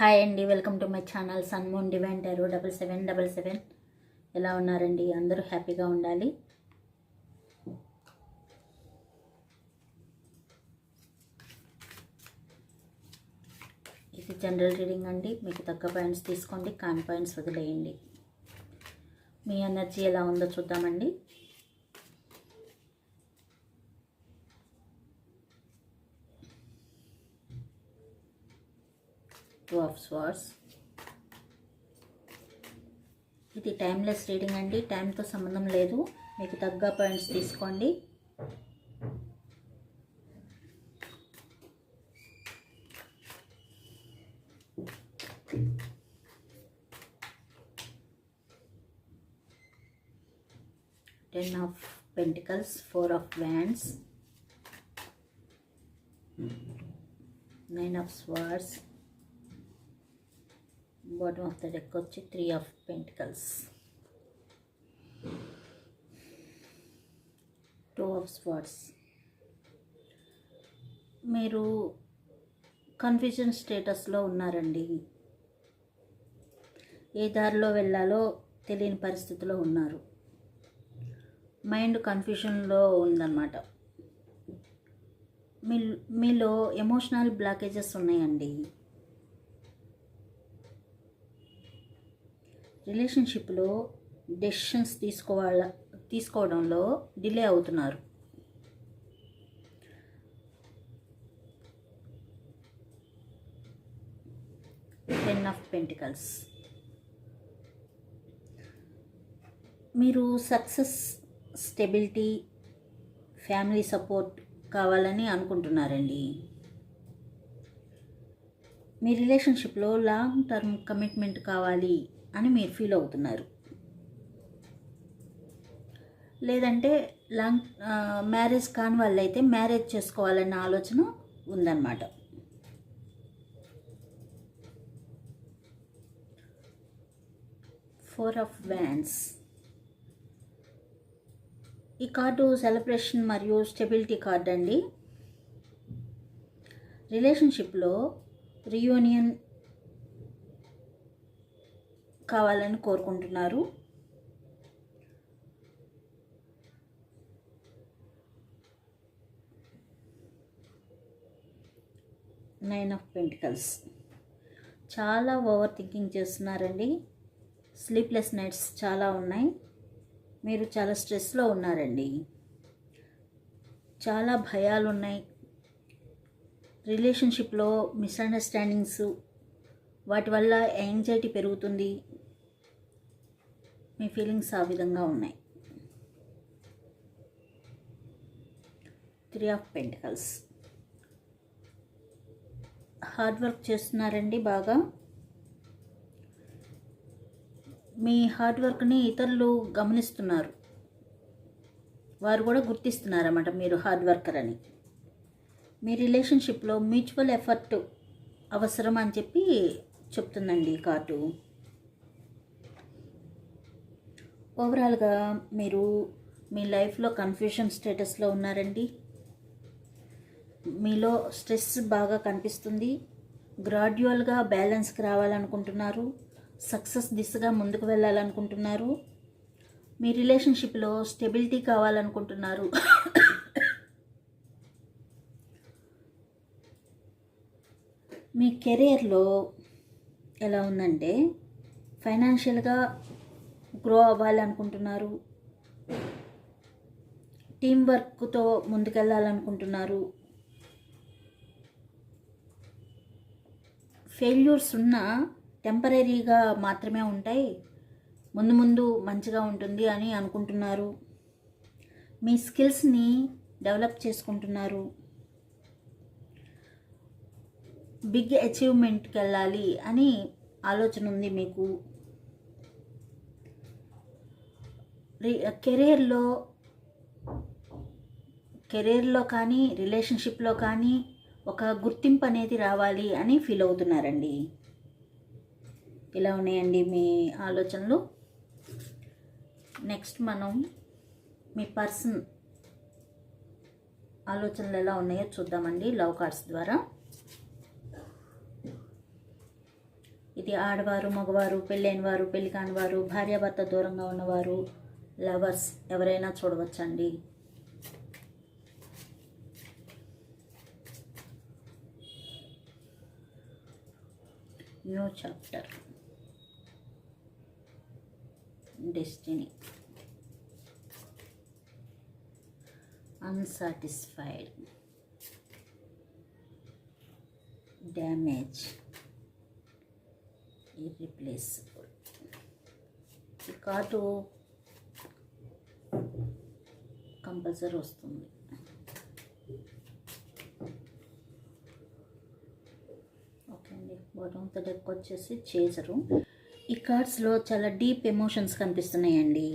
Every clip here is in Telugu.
హాయ్ అండి welcome to my channel సన్మోన్ divine tarot double seven double seven. ఎలా ఉన్నారండి? అందరూ హ్యాపీగా ఉండాలి. ఇది జనరల్ రీడింగ్ అండి. మీకు తగ్గ పాయింట్స్ తీసుకోండి కాన్ పాయింట్స్ వదిలేయండి. మీ ఎనర్జీ ఎలా ఉందో చూద్దామండి. టూ ఆఫ్ స్వార్డ్స్ ఇది టైమ్లెస్ రీడింగ్ అండి. టైంతో సంబంధం లేదు. మీకు తగ్గ పాయింట్స్ తీసుకోండి. Ten of pentacles four of wands nine of swords bottom of the deck వచ్చి three of pentacles two of spots మీరు కన్ఫ్యూజన్ స్టేటస్లో ఉన్నారండి. ఏ దారిలో వెళ్ళాలో తెలియని పరిస్థితిలో ఉన్నారు. మైండ్ కన్ఫ్యూషన్లో ఉందన్నమాట. మీ మీలో ఎమోషనల్ బ్లాకేజెస్ ఉన్నాయండి. రిలేషన్షిప్లో డెసిషన్స్ తీసుకోవాల తీసుకోవడంలో డిలే అవుతున్నారు. Ten of pentacles. మీరు సక్సెస్ స్టెబిలిటీ ఫ్యామిలీ సపోర్ట్ కావాలని అనుకుంటున్నారండి. మీ రిలేషన్షిప్లో లాంగ్ టర్మ్ కమిట్మెంట్ కావాలి. అని మీరు ఫీల్ అవుతున్నారు. లేదంటే లాంగ్ మ్యారేజ్ కాని వాళ్ళైతే మ్యారేజ్ చేసుకోవాలన్న ఆలోచన ఉందన్నమాట. Four of wands. ఈ కార్డు సెలబ్రేషన్ మరియు స్టెబిలిటీ కార్డ్ అండి. రిలేషన్షిప్లో రియూనియన్ కావాలని కోరుకుంటున్నారు. నైన్ ఆఫ్ పెంటికల్స్ చాలా ఓవర్ థింకింగ్ చేస్తున్నారండి. స్లీప్లెస్ నైట్స్ చాలా ఉన్నాయి. మీరు చాలా స్ట్రెస్లో ఉన్నారండి. చాలా భయాలు ఉన్నాయి రిలేషన్షిప్లో మిస్అండర్స్టాండింగ్స్ వాటి వల్ల యాంగ్జైటీ పెరుగుతుంది. మీ ఫీలింగ్స్ ఆ విధంగా ఉన్నాయి. Three of pentacles hard work చేస్తున్నారండి బాగా. మీ హార్డ్ వర్క్ని ఇతరులు గమనిస్తున్నారు. వారు కూడా గుర్తిస్తున్నారన్నమాట మీరు హార్డ్ వర్కర్ అని. మీ రిలేషన్షిప్లో మ్యూచువల్ ఎఫర్ట్ అవసరం అని చెప్పి చెప్తుందండి ఈ కార్డు. ఓవరాల్గా మీరు మీ లైఫ్లో కన్ఫ్యూషన్ స్టేటస్లో ఉన్నారండి. మీలో స్ట్రెస్ బాగా కనిపిస్తుంది. గ్రాడ్యువల్గా బ్యాలెన్స్కి రావాలనుకుంటున్నారు. సక్సెస్ దిశగా ముందుకు వెళ్ళాలనుకుంటున్నారు. మీ రిలేషన్షిప్లో స్టెబిలిటీ కావాలనుకుంటున్నారు. మీ కెరీర్లో ఎలా ఉందంటే ఫైనాన్షియల్గా గ్రో అవ్వాలనుకుంటున్నారు. టీం వర్క్తో ముందుకెళ్ళాలనుకుంటున్నారు. ఫెయిల్యూర్స్ ఉన్నా టెంపరీగా మాత్రమే ఉంటాయి. ముందు ముందు మంచిగా ఉంటుంది అని అనుకుంటున్నారు. మీ స్కిల్స్ని డెవలప్ చేసుకుంటున్నారు. బిగ్ అచీవ్మెంట్కి వెళ్ళాలి అని ఆలోచన ఉంది మీకు? కెరీర్లో కెరీర్లో కానీ రిలేషన్షిప్లో కానీ ఒక గుర్తింపు అనేది రావాలి అని ఫీల్ అవుతున్నారండి. ఇలా ఉన్నాయండి మీ ఆలోచనలు. నెక్స్ట్ మనం మీ పర్సన్ ఆలోచనలు ఎలా ఉన్నాయో చూద్దామండి లవ్ కార్డ్స్ ద్వారా. ఇది ఆడవారు మగవారు పెళ్ళైన వారు పెళ్ళి కాని వారు భార్యాభర్త దూరంగా ఉన్నవారు లవర్స్ ఎవరైనా చూడవచ్చండి. New chapter. Destiny. Unsatisfied. Damage. Irreplaceable. ఈ కంపల్సరీ వస్తుంది. ఓకే అండి. బాటమ్ ఆఫ్ డెక్ వచ్చేసి చేజరు. ఈ కార్డ్స్లో చాలా డీప్ ఎమోషన్స్ కనిపిస్తున్నాయండి.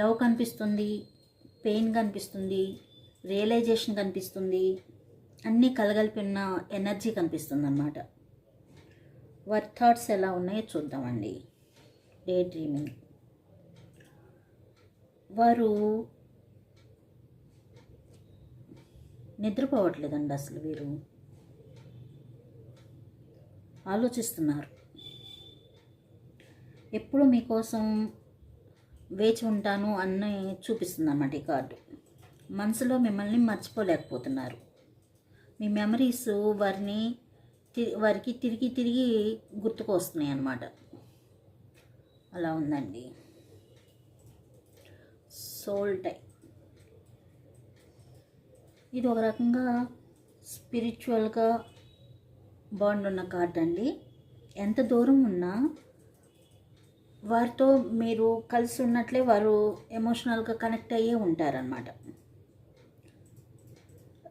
లవ్ కనిపిస్తుంది పెయిన్ కనిపిస్తుంది రియలైజేషన్ కనిపిస్తుంది అన్నీ కలగలిపి ఉన్న ఎనర్జీ కనిపిస్తుంది అన్నమాట వారి థాట్స్ ఎలా ఉన్నాయో చూద్దామండి. Daydreaming. వారు నిద్రపోవట్లేదండి అసలు వీరు. ఆలోచిస్తున్నారు. ఎప్పుడు మీకోసం వేచి ఉంటాను అని చూపిస్తుంది అన్నమాట ఈ కార్డు. మనసులో మిమ్మల్ని మర్చిపోలేకపోతున్నారు. మీ మెమరీస్ వారిని వారికి తిరిగి తిరిగి గుర్తుకు వస్తున్నాయి అన్నమాట. అలా ఉందండి. Soul tie. ఇది ఒక రకంగా స్పిరిచువల్గా బాండ్ ఉన్న కార్డ్ అండి. ఎంత దూరం ఉన్నా వారితో మీరు కలిసి ఉన్నట్లే వారు ఎమోషనల్గా కనెక్ట్ అయ్యే ఉంటారనమాట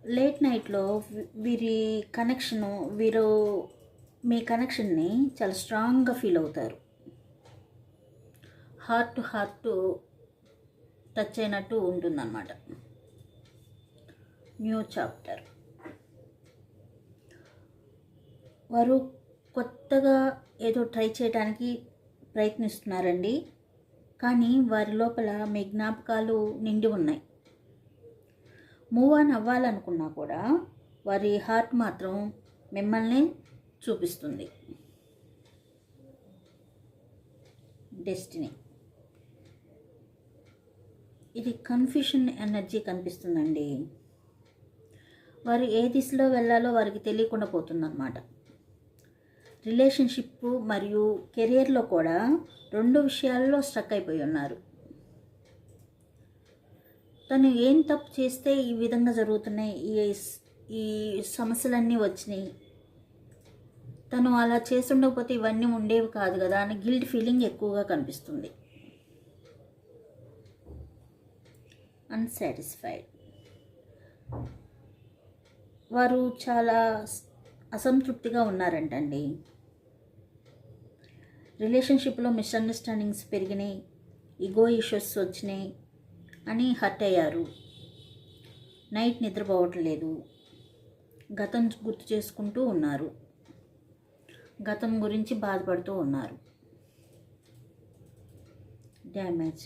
లేట్ నైట్లో వీరి కనెక్షను వీరు మీ కనెక్షన్ని చాలా స్ట్రాంగ్గా ఫీల్ అవుతారు. హార్ట్ టు హార్ట్ టచ్ అయినట్టు ఉంటుందన్నమాట. న్యూ చాప్టర్ వారు కొత్తగా ఏదో ట్రై చేయడానికి ప్రయత్నిస్తున్నారండి. కానీ వారి లోపల మీ జ్ఞాపకాలు నిండి ఉన్నాయి. మూవ్ ఆన్ అవ్వాలనుకున్నా కూడా వారి హార్ట్ మాత్రం మిమ్మల్ని చూపిస్తుంది. డెస్టినీ ఇది కన్ఫ్యూషన్ ఎనర్జీ కనిపిస్తుందండి. వారు ఏ దిశలో వెళ్ళాలో వారికి తెలియకుండా పోతుందన్నమాట. రిలేషన్షిప్ మరియు కెరియర్లో కూడా రెండు విషయాల్లో స్ట్రక్ అయిపోయి ఉన్నారు. తను ఏం తప్పు చేస్తే ఈ విధంగా జరుగుతున్నాయి ఈ ఈ సమస్యలన్నీ వచ్చినాయి? తను అలా చేస్తుండకపోతే ఇవన్నీ ఉండేవి కాదు కదా అని గిల్ట్ ఫీలింగ్ ఎక్కువగా కనిపిస్తుంది. అన్సాటిస్ఫైడ్ వారు చాలా అసంతృప్తిగా ఉన్నారంటండి. రిలేషన్షిప్లో మిస్అండర్స్టాండింగ్స్ పెరిగినాయి ఈగో ఇష్యూస్ వచ్చినాయి అని హర్ట్ అయ్యారు. నైట్ నిద్రపోవట్లేదు గతం గుర్తు చేసుకుంటూ ఉన్నారు. గతం గురించి బాధపడుతూ ఉన్నారు. డ్యామేజ్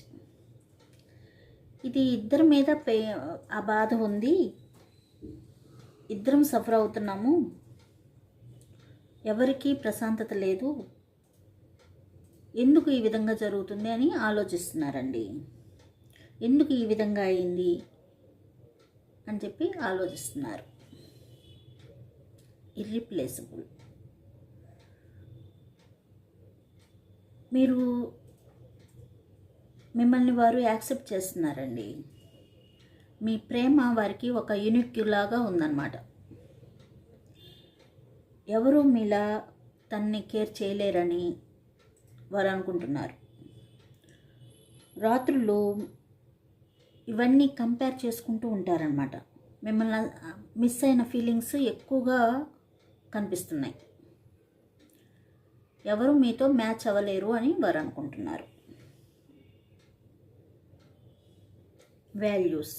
ఇది ఇద్దరి మీద పే ఆ బాధ ఉంది. ఇద్దరం సఫర్ అవుతున్నాము. ఎవరికీ ప్రశాంతత లేదు. ఎందుకు ఈ విధంగా జరుగుతుంది అని ఆలోచిస్తున్నారండి. ఎందుకు ఈ విధంగా అయింది? అని చెప్పి ఆలోచిస్తున్నారు. ఇర్రిప్లేసబుల్ మీరు మిమ్మల్ని వారు యాక్సెప్ట్ చేస్తున్నారండి. మీ ప్రేమ వారికి ఒక యూనిక్ లాగా ఉందన్నమాట. ఎవరు మీలా తన్ని కేర్ చేయలేరని వారు అనుకుంటున్నారు. రాత్రులు ఇవన్నీ కంపేర్ చేసుకుంటూ ఉంటారనమాట మిమ్మల్ని మిస్ అయిన ఫీలింగ్స్ ఎక్కువగా కనిపిస్తున్నాయి. ఎవరు మీతో మ్యాచ్ అవ్వలేరు అని వారు అనుకుంటున్నారు. వాల్యూస్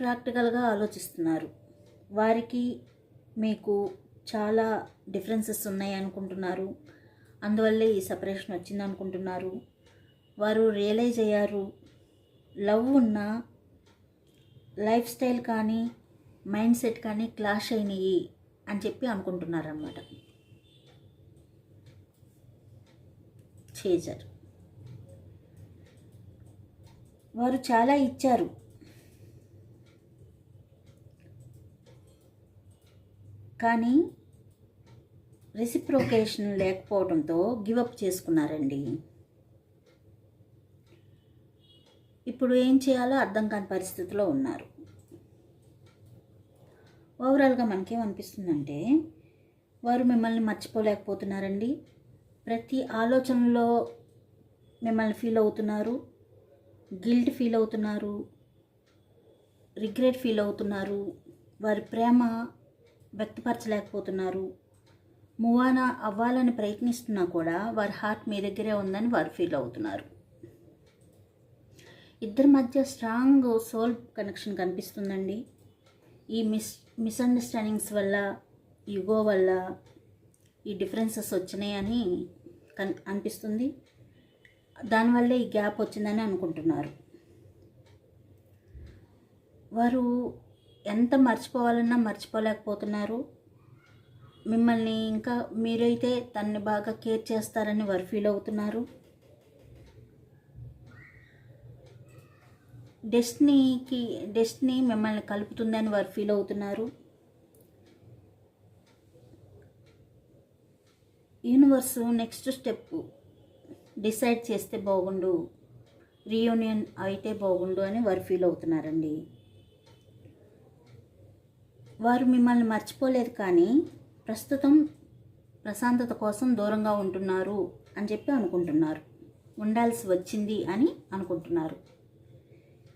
ప్రాక్టికల్గా ఆలోచిస్తున్నారు. వారికి మీకు చాలా డిఫరెన్సెస్ ఉన్నాయి అనుకుంటున్నారు. అందువల్లే ఈ సపరేషన్ వచ్చింది అనుకుంటున్నారు వారు రియలైజ్ అయ్యారు. లవ్ ఉన్న లైఫ్ స్టైల్ కానీ మైండ్ సెట్ కానీ క్లాష్ అయినాయి అని చెప్పి అనుకుంటున్నారన్నమాట. చేశారు వారు చాలా ఇచ్చారు. కానీ రెసిప్రోకేషన్ లేకపోవడంతో గివప్ చేసుకున్నారండి. ఇప్పుడు ఏం చేయాలో అర్థం కాని పరిస్థితిలో ఉన్నారు. ఓవరాల్గా మనకేమనిపిస్తుందంటే వారు మిమ్మల్ని మర్చిపోలేకపోతున్నారండి. ప్రతి ఆలోచనలో మిమ్మల్ని ఫీల్ అవుతున్నారు. గిల్ట్ ఫీల్ అవుతున్నారు. రిగ్రెట్ ఫీల్ అవుతున్నారు. వారి ప్రేమ వ్యక్తపరచలేకపోతున్నారు. మువానా అవ్వాలని ప్రయత్నిస్తున్నా కూడా వారి హార్ట్ మీ దగ్గరే ఉందని వారు ఫీల్ అవుతున్నారు. ఇద్దరి మధ్య స్ట్రాంగ్ సోల్ కనెక్షన్ కనిపిస్తుందండి. ఈ మిస్ మిస్అండర్స్టాండింగ్స్ వల్ల యుగో వల్ల ఈ డిఫరెన్సెస్ వచ్చినాయని కన్ అనిపిస్తుంది. దానివల్లే ఈ గ్యాప్ వచ్చిందని అనుకుంటున్నారు. వారు ఎంత మర్చిపోవాలన్నా మర్చిపోలేకపోతున్నారు. మిమ్మల్ని ఇంకా మీరైతే తనని బాగా కేర్ చేస్తారని వారు ఫీల్ అవుతున్నారు. డెస్టినీకి డెస్టినీ మిమ్మల్ని కలుపుతుందని వారు ఫీల్ అవుతున్నారు. యూనివర్స్ నెక్స్ట్ స్టెప్ డిసైడ్ చేస్తే బాగుండు రీయూనియన్ అయితే బాగుండు అని వారు ఫీల్ అవుతున్నారండి. వారు మిమ్మల్ని మర్చిపోలేదు కానీ ప్రస్తుతం ప్రశాంతత కోసం దూరంగా ఉంటున్నారు అని చెప్పి అనుకుంటున్నారు. ఉండాల్సి వచ్చింది అని అనుకుంటున్నారు.